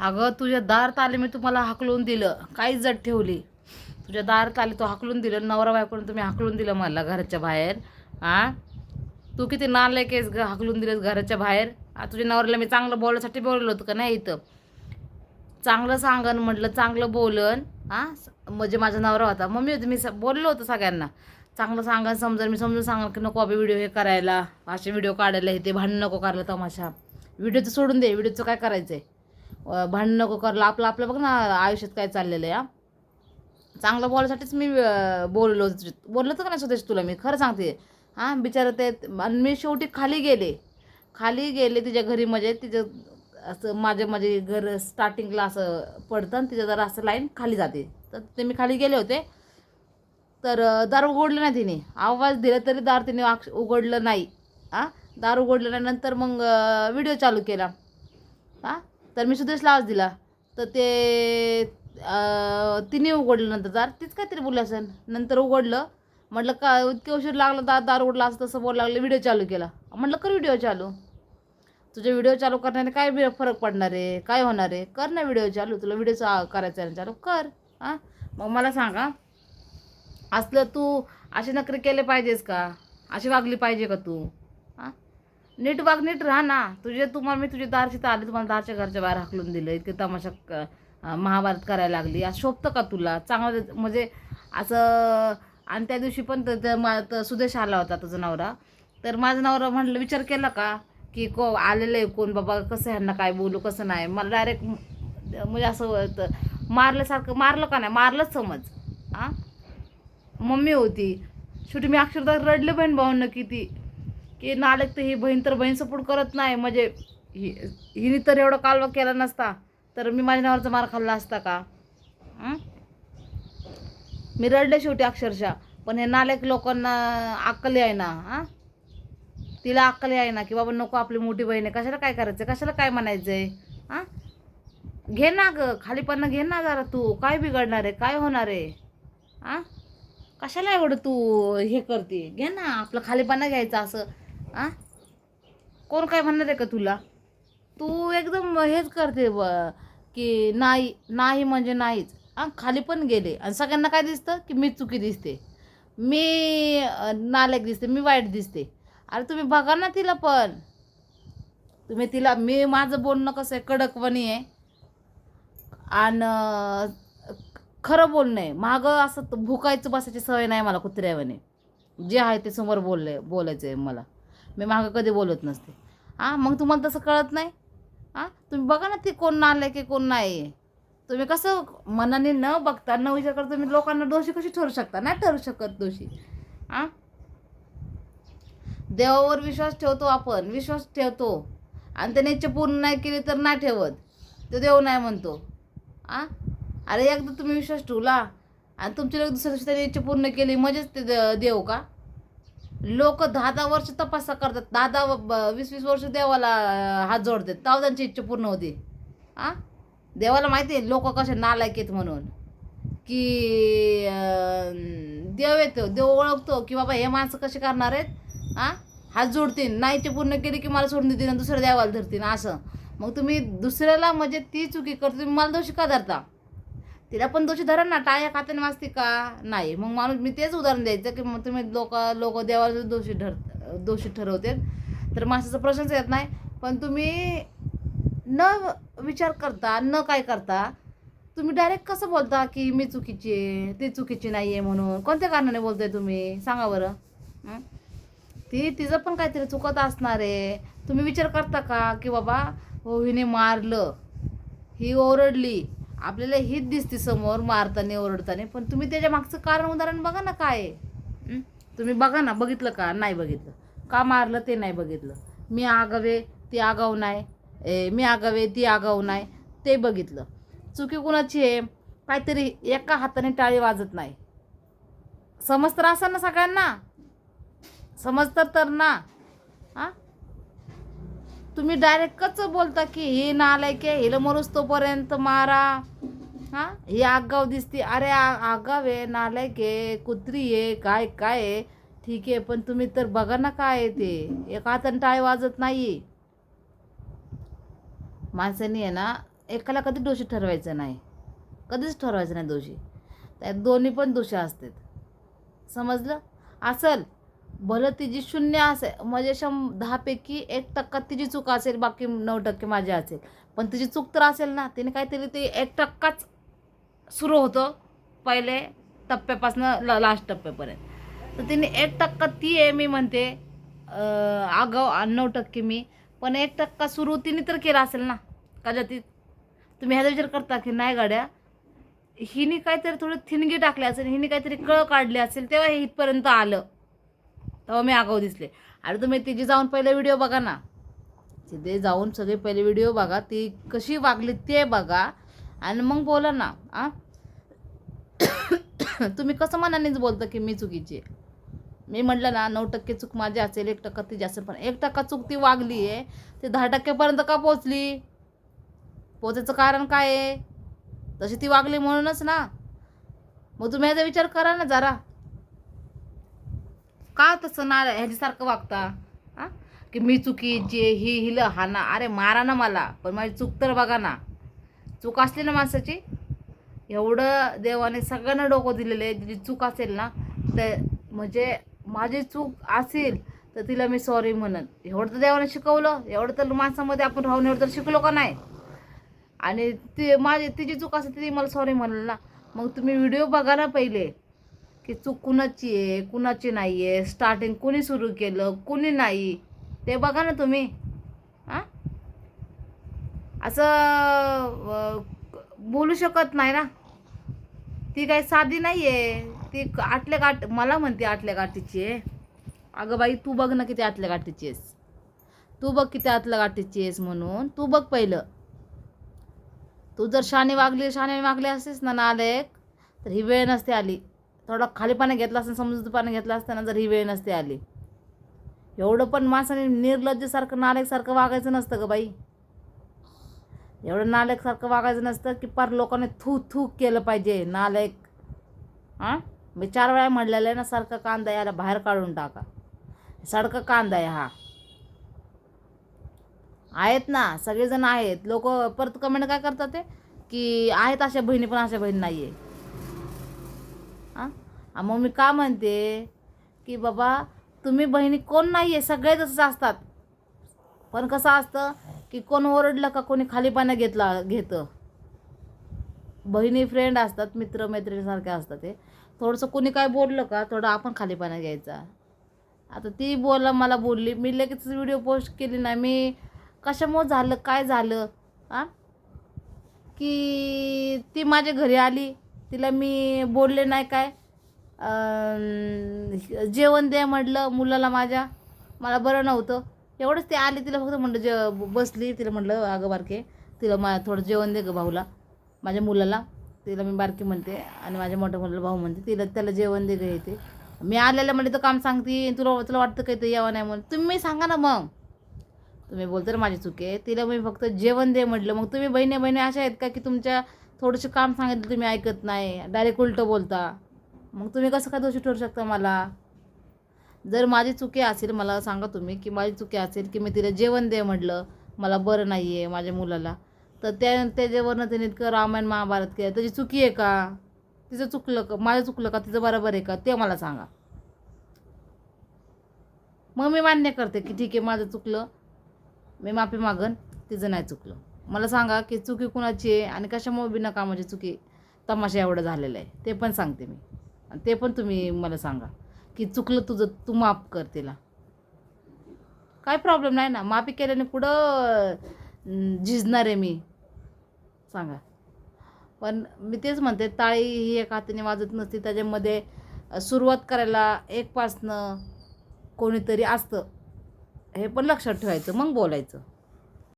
अगं तुझ्या दार ताले मी तुम्हाला हाकलून दिलं. काहीच जट ठेवली? तुझ्या दार ताले तो हाकलून दिलं. नवरा बायकोने तुम्ही हाकलून दिलं मला घराच्या बाहेर. आ? तू किती नालायक आहेस ग हाकलून दिलंस घराच्या बाहेर? आ, तुझ्या नवऱ्याला मी चांगलं बोलण्यासाठी बोललो होतं का? नाही इथं. चांगलं सांगन म्हटलं चांगलं बोलन. हां म्हणजे माझा नवरा होता. मम्मी होती मी स- बोललो होतं सगळ्यांना. चांगलं सांगा समजा मी समजून सांगा की नको अबे व्हिडिओ हे करायला. असे व्हिडिओ काढायला हे ते भांडण नको करायला तमाशा. व्हिडिओचं सोडून दे. व्हिडिओचं काय करायचं आहे भांडण नको करलं आपलं आपलं बघ ना आयुष्यात काय चाललेलं आहे चांगलं बोलायसाठीच मी बोललो बोललं तर का नाही स्वतःच तुला मी? खरं सांगते. हां बिचारं ते आणि मी शेवटी खाली गेले. खाली गेले तिच्या घरी म्हणजे तिचं असं माझ्या माझे घर स्टार्टिंगला असं पडतं आणि तिच्या जरा असं लाईन खाली जाते. तर ते मी खाली गेले होते. तर दार उघडलं नाही तिने. आवाज दिला तरी दार तिने आक्ष उघडलं नाही. हां दार उघडलं नाही. नंतर मग व्हिडिओ चालू केला. हां तर मी सुदेशला आवाज दिला. तर ते तिने उघडलं नंतर दार. तीच काहीतरी बोललं असेल. नंतर उघडलं. म्हटलं का इतके उशीर लागला दार दार उघडला असं तसं बोलायला लागलं. व्हिडिओ चालू केला. म्हटलं कर व्हिडिओ चालू. तुझे व्हिडिओ चालू करण्याने काय फरक पडणार आहे? काय होणार आहे? कर ना व्हिडिओ चालू. तुला व्हिडिओ करायचा आहे चालू. कर. हां? मग मला सांगा असलं तू असे नखरे केले पाहिजेस का? अशी वागली पाहिजे का तू? नीट वाग नीट राहा ना. तुझे तुम्हाला मी तुझे दारशी तर आले तुम्हाला दारच्या घरच्या बाहेर हाकलून दिलं इतके तमाशा महाभारत करायला लागली. असं शोभतं का तुला? चांगलं म्हणजे असं आणि त्या दिवशी पण तर- सुदेश आला होता तुझा नवरा. तर माझा नवरा म्हटलं विचार केला का? की को आलेलं आहे कोण? बाबा कसं ह्यांना काय बोलू कसं नाही? मला डायरेक्ट म्हणजे असं मारल्यासारखं मारलं का नाही? मारलंच समज. हां मम्मी होती. शेवटी मी अक्षरता रडले बहीण भाऊंना किती. की नालक तर ही बहीण तर बहीण सपोर्ट करत नाही. म्हणजे हि हिने तर एवढा कालवा केला नसता. तर मी माझ्या नावाचा मार खाल्ला असता का? मी रडले शेवटी अक्षरशः. पण हे नालेक लोकांना अक्कल आहे ना हां? तिला अक्कल आहे ना की बाबा नको आपली मोठी बहीण आहे. कशाला काय करायचं कशाला काय म्हणायचं आहे हां? घे ना ग खालीपणा घे ना जरा तू. काय बिघडणार आहे? काय होणार आहे? हां? कशाला एवढं तू हे करते? घे ना आपलं खालीपणा घ्यायचं असं. आ? कोण काय म्हणणार आहे का तुला? तू एकदम हेच करते ब की नाही नाही म्हणजे नाहीच. हां खाली पण गेले. आणि सगळ्यांना काय दिसतं? की मी चुकी दिसते. मी नालायक दिसते. मी वाईट दिसते. अरे तुम्ही बघा ना तिला पण. तुम्ही तिला मी माझं बोलणं कसं आहे? कडकवणी आहे. आणि खरं बोलणं आहे. मागं असं भुकायचं बसायची सवय नाही मला कुत्र्यावाने. जे आहे ते समोर बोलले बोलायचं आहे मला. मी मागं कधी बोलत नसते. हां मग तुम्हाला तसं कळत नाही? हां तुम्ही बघा ना ती कोण आलं आहे की कोण नाही आहे. तुम्ही कसं मनाने न बघता न विचार करता तुम्ही लोकांना दोषी कशी ठरू शकता? नाही ठरू शकत दोषी. हां देवावर विश्वास ठेवतो आपण विश्वास ठेवतो. आणि त्याने इच्छा पूर्ण नाही केली तर नाही ठेवत. तो देव नाही म्हणतो. आ? अरे एकदा तुम्ही विश्वास ठेवला आणि तुमची लोक दुसऱ्या दिवशी त्याने इच्छा पूर्ण केली म्हणजेच ते देव का? लोक दहा दहा वर्ष तपासा करतात. दहा दहा ब- वीस वीस वर्ष देवाला हात जोडतात. तेव्हा त्यांची इच्छा पूर्ण होते. आ? देवाला माहिती आहे लोक कसे नालायक आहेत म्हणून. की देव येतो देव ओळखतो की बाबा हे माणसं कसे करणार आहेत? आ? हात जोडतील. नाही इच्छा पूर्ण केली की मला सोडून देतील दुसऱ्या देवाला धरतील. असं. मग तुम्ही दुसऱ्याला म्हणजे ती चुकी करतो तुम्ही मला दोषी का धरता? तिला पण दोषी धरा ना टाळ्या खात्याने वाचते का? नाही. मग माणूस मी तेच उदाहरण द्यायचं की मग तुम्ही लोक लोक देवाला दोषी ठर दोषी ठरवते तर माणसाचा प्रश्नच येत नाही. पण तुम्ही न विचार करता न काय करता तुम्ही डायरेक्ट कसं बोलता की मी चुकीची आहे ती चुकीची नाही आहे म्हणून? कोणत्या कारणाने बोलताय तुम्ही? सांगा बरं. ती तिचं पण काहीतरी चुकत असणार आहे. तुम्ही विचार करता का की बाबा हो हिने मारलं. ही ओरडली. आपल्याला हीच दिसते समोर मारताना ओरडताना. पण तुम्ही त्याच्या मागचं कारण उदाहरण बघा ना काय आहे. तुम्ही बघा ना बघितलं का? नाही बघितलं. का मारलं ते नाही बघितलं. मी आगावे ती आगाऊ नाही. ए मी आगावे ती आगाऊ नाही. ते बघितलं. चुकी कुणाची आहे? काहीतरी एका हाताने टाळी वाजत नाही. समज तर असा ना सगळ्यांना. समजतं तर ना. हां? तुम्ही डायरेक्टच बोलता की ही नालायक आहे हिला मरूस तोपर्यंत मारा. हां? ही आगाव दिसते. अरे आ आगाव आहे नालायक आहे कुत्री आहे काय काय आहे? ठीक आहे पण तुम्ही तर बघा ना काय ते. एका हाताने टाळी वाजत नाही माणसाने आहे ना एकाला कधी दोषी ठरवायचं नाही. कधीच ठरवायचं नाही दोषी. त्यात दोन्ही पण दोषी असतात. समजलं? असल भलं तिची शून्य असेल म्हणजे शं दहापैकी एक टक्का तिची चूक असेल बाकी नऊ टक्के माझी असेल. पण तिची चूक तर असेल ना तिने काहीतरी ते एक टक्काच सुरू होतं पहिले टप्प्यापासून ला लास्ट टप्प्यापर्यंत. तर तिने एक टक्का ती आहे मी म्हणते आगाव नऊ टक्के मी. पण एक टक्का सुरू तिने तर केला असेल ना कदाचित. तुम्ही ह्याचा विचार करता की नाही गाड्या हिने काहीतरी थोडी थिनगी टाकली असेल हिने काहीतरी कळ काढली असेल तेव्हा हे इथपर्यंत आलं. तेव्हा मी आगाऊ दिसले. आणि तुम्ही तिची जाऊन पहिले व्हिडिओ बघा ना. तिथे जाऊन सगळे पहिले व्हिडिओ बघा. ती कशी वागली ते बघा. आणि मग बोला ना आ? तुम्ही कसं मनानेच बोलता की मी चुकीची मी म्हटलं ना नऊ टक्के चूक माझी असेल एक टक्का तिची असेल पण एक टक्का चूक ती वागली आहे. ती दहा टक्क्यापर्यंत का पोचली पोचायचं कारण काय आहे? तशी ती वागली म्हणूनच ना. मग तुम्ही याचा विचार करा ना जरा. का तसं ना ह्याच्यासारखं वागता? हां की मी चुकी जे ही हिलं हा ना. अरे मारा ना मला. पण माझी चूक तर बघा ना. चूक असली ना माणसाची? एवढं देवाने सगळ्यांना डोकं दिलेलं आहे. जी चूक असेल ना तर म्हणजे माझी चूक असेल तर तिला मी सॉरी म्हणन. एवढं तर देवाने शिकवलं. एवढं तर माणसामध्ये आपण राहून एवढं तर शिकलो का नाही? आणि ती माझी तिची चूक असेल ती मला सॉरी म्हणलं ना. मग तुम्ही व्हिडिओ बघा ना पहिले. की चूक कुणाची आहे कुणाची नाही आहे स्टार्टिंग कुणी सुरू केलं कुणी नाही ते बघा ना तुम्ही. हां? असं बोलू शकत नाही ना. ती काही साधी नाही आहे. ती आटल्या गाठ मला म्हणते आटल्या गाठीची आहे. अगं बाई तू बघ ना किती आतल्या गाठीची आहेस. तू बघ किती आतल्या गाठीची आहेस म्हणून. तू बघ पहिलं. तू जर शाने वागली शाने वागली असतेस ना नालेक तर ही वेळ नसते आली. थोडा खाली पाणी घेतला असतं समजूत पाणी घेतलं असतं ना जर ही वेळ नसते आली. एवढं पण माणसाने निर्लज्जसारखं नालेकसारखं वागायचं नसतं ग बाई. एवढं नालेकसारखं वागायचं नसतं की पार लोकांनी थू थू केलं पाहिजे. नालेक हां मी चार वेळा म्हणलेलं आहे ना सारखं कांदा याला बाहेर काढून टाका. सारखं कांदा आहे हा. आहेत ना सगळेजण आहेत. लोक परत कमेंट काय करतात ते? की आहेत अशा बहिणी पण अशा बहिणी नाही आहे मग मी का म्हणते की बाबा तुम्ही बहिणी कोण नाही आहे सगळे तसंच असतात. पण कसं असतं की कोण ओरडलं का कोणी खाली पाण्या घेतला घेतं. बहिणी फ्रेंड असतात मित्र मैत्रिणीसारखे असतात ते. थोडंसं कोणी काय बोललं का थोडं आपण खाली पाण्या घ्यायचा. आता ती बोला मला बोलली मी लगेच व्हिडिओ पोस्ट केली नाही मी कशामुळं झालं काय झालं आ? की ती माझ्या घरी आली तिला मी बोलले नाही काय जेवण दे म्हटलं मुलाला माझ्या. मला बरं नव्हतं. एवढंच ते आली तिला फक्त म्हटलं जे बसली तिला म्हटलं अगं बारके तिला मा थोडं जेवण दे ग भाऊला. माझ्या मुलाला तिला मी बारकी म्हणते. आणि माझ्या मोठ्या मुलाला भाऊ म्हणते. तिला त्याला जेवण दे गं येते मी आलेलं म्हणजे तर काम सांगते तुला तुला वाटतं काही तर यावं नाही म्हणून? तुम्ही सांगा ना मग. तुम्ही बोलता ना माझी चुके तिला मी फक्त जेवण दे म्हटलं. मग तुम्ही बहिणी बहिणी अशा आहेत का की तुमच्या थोडंसं काम सांगितलं तुम्ही ऐकत नाही? डायरेक्ट उलटं बोलता. मग तुम्ही कसं काय दोषी ठरू शकता मला? जर माझी चुकी असेल मला सांगा तुम्ही की माझी चुकी असेल की मी तिला जेवण दे म्हटलं मला बरं नाही आहे माझ्या मुलाला तर त्या त्याच्यावरनं त्याने इतकं रामायण महाभारत केलं त्याची चुकी आहे का? तिचं चुकलं का? माझं चुकलं का? तिचं बरोबर आहे का? ते मला सांगा. मग मी मान्य करते की ठीक आहे माझं चुकलं मी माफी मागन तिचं नाही चुकलं. मला सांगा की चुकी कुणाची आहे आणि कशामुळे बिना कामाची चुकी तमाशा एवढं झालेलं आहे ते पण सांगते मी. आणि ते पण तुम्ही मला सांगा की चुकलं तुझं तू माफ कर तिला. काय प्रॉब्लेम नाही ना माफी केल्याने पुढं झिजणार आहे मी. सांगा. पण मी तेच म्हणते ताळी ही एक हाताने वाजत नसते त्याच्यामध्ये सुरुवात करायला एकपासनं कोणीतरी असतं. हे पण लक्षात ठेवायचं मग बोलायचं.